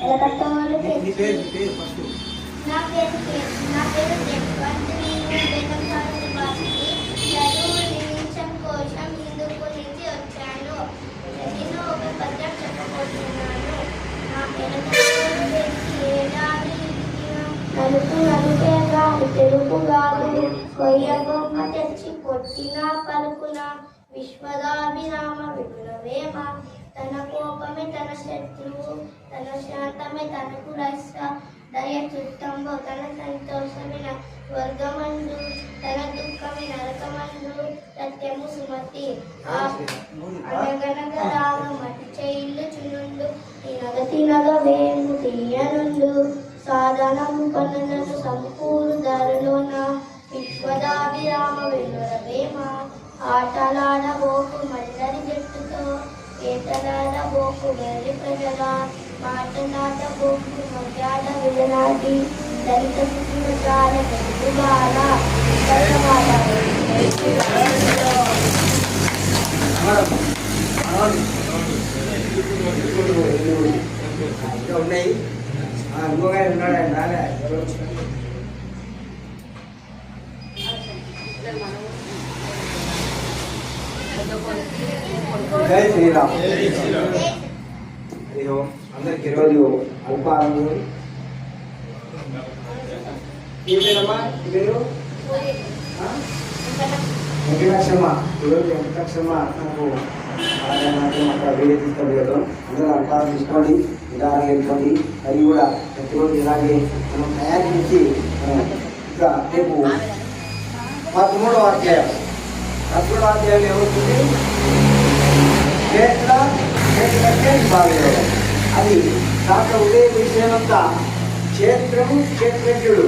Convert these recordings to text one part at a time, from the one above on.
ఎలకట్టోలు నీ పేరు నీ పేరు ఫస్ట్ నా పేరు నా పేరు జయవంత్ నేను బెల్లంపాడు నివాసిని చదువు నిమిషం కోసం హిందూపు నుంచి వచ్చాను నేను ఒక పద్యం చెప్పబోతున్నాను నా ఎలకట్టోలు తెచ్చి ఏడాది నలుపు నలుపే కాదు తెలుపు కాదు కొయ్య బొమ్మ తెచ్చి కొట్టిన పలుకున విశ్వదాభిరామ విప్లవేమ శత్రువు తన శాంతమే తనకు రక్ష దయ చిత్తంబు తన సంతోషమైన వర్గమందు తన దుఃఖమే నరకమందు సత్యము సుమతి. ఆ అనగనగ రాగమటి చెయ్యిల్లు చునుండు తినగ తినగ వేము తీయనుండు సాధనము పనులను సంపూరు ధరలోన విశ్వదాభిరామ వెలువరవేమ ఆటలాడబోకు ఏటలాడబోకు వెర్రి ప్రజల మాటలాడబోకు మర్యాద విలనాటి దళిత శిశువుచాల తెలుగు ఉన్నాయి. ఆ, ఇంకొక ఉన్నాడు? ఆయన రాలే జై శ్రీరామ్. అయ్యో అందరికి ఈరోజు అల్పాహారం ఈ పేరు? ఆ? ఈరోజు వెంకటక్షమ్మ నాకు అలాగే నాకు అక్కడ వేరే తీసుకెళ్ళగలం అందరూ అల్పాహారం తీసుకోండి నిదానం వెళ్ళిపోండి. అది కూడా ప్రతిరోజు ఇలాగే మనం తయారించి మనం ఇంకా రేపు పదమూడవ అధ్యాయం. పదమూడవ ఏమవుతుంది క్షేత్ర క్షేత్రకే విభాగయోగం అది కాక ఉదయ విషయమంతా క్షేత్రము క్షేత్రజ్ఞుడు.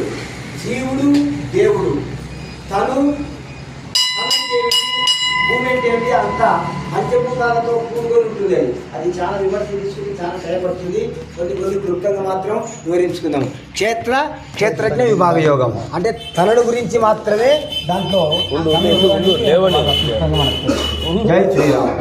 భూమి అంటే ఏమిటి అంతా పంచభూతాలతో కూడుకొని ఉంటుంది అది. అది చాలా విమర్శ తీసుకుని చాలా సహాయపడుతుంది. కొన్ని కొన్ని క్లుప్తంగా మాత్రం వివరించుకుందాం. క్షేత్ర క్షేత్రజ్ఞ విభాగ యోగం అంటే తనడు గురించి మాత్రమే దాంట్లో జై శ్రీరామ్.